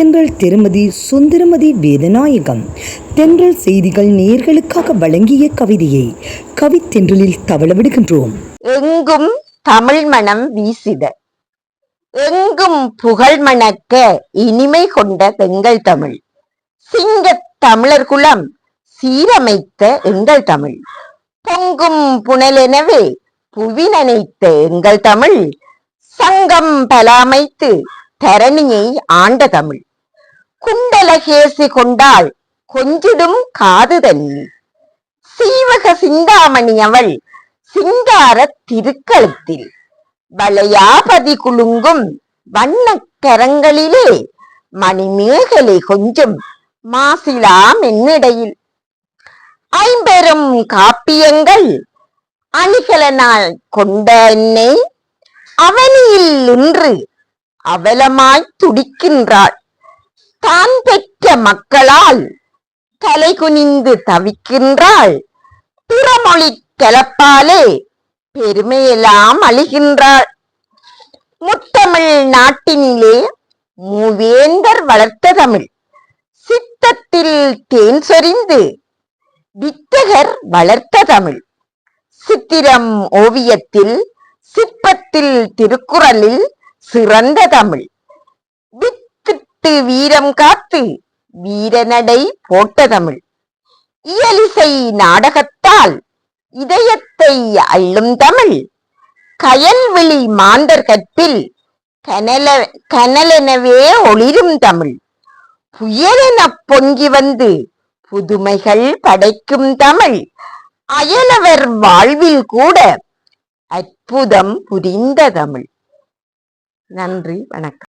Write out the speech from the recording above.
திருமதி சுந்தரமதி வேதநாயகம். தென்றல் செய்திகள் நேர்களுக்காக வழங்கிய கவிதையை கவித்தென்றலில் தவள விடுகின்றோம். எங்கும் தமிழ் மனம் வீசிட. எங்கும் புகழ் மணக்க இனிமை கொண்ட எங்கள் தமிழ். சிங்கத் தமிழர் குலம் சீரமைத்த எங்கள் தமிழ். பொங்கும் புனலெனவே புவி நனைத்த எங்கள் தமிழ். சங்கம் பல அமைத்து தரணியை ஆண்ட தமிழ். குண்டலகேசி கொண்டாள் கொஞ்சிடும் காதுதன் சீவக சிந்தாமணி அவள் சிங்கார திருக்களத்தில் வளையாபதி குலுங்கும் வண்ணக்கரங்களிலே மணிமேகலை கொஞ்சம் மாசிலாம் என்னிடையில். ஐம்பெரும் காப்பியங்கள் அணிகலனால் கொண்ட என்னை அவனியில் இன்று அவலமாய் துடிக்கின்றாள். தான் பெற்ற மக்களால் தலை குனிந்து தவிக்கின்றாள். பிறமொழி கலப்பாலே பெருமையெல்லாம் அழிகின்றாள் முத்தமிழ் நாட்டினிலே மூவேந்தர் வளர்த்த தமிழ். சித்தத்தில் தேன் சொரிந்து வித்தகர் வளர்த்த தமிழ். சித்திரம் ஓவியத்தில் சிற்பத்தில் திருக்குறளில் சிறந்த தமிழ். வித்திட்டு வீரம் காத்து வீரநடை போட்ட தமிழ். இயலிசை நாடகத்தால் இதயத்தை அள்ளும் தமிழ். கயல்விழி மாந்தர் கற்பில் கனல கனலெனவே ஒளிரும் தமிழ். புயலென பொங்கி வந்து புதுமைகள் படைக்கும் தமிழ். அயலவர் வாழ்வில் கூட அற்புதம் புரிந்த தமிழ். நன்றி வணக்கம்.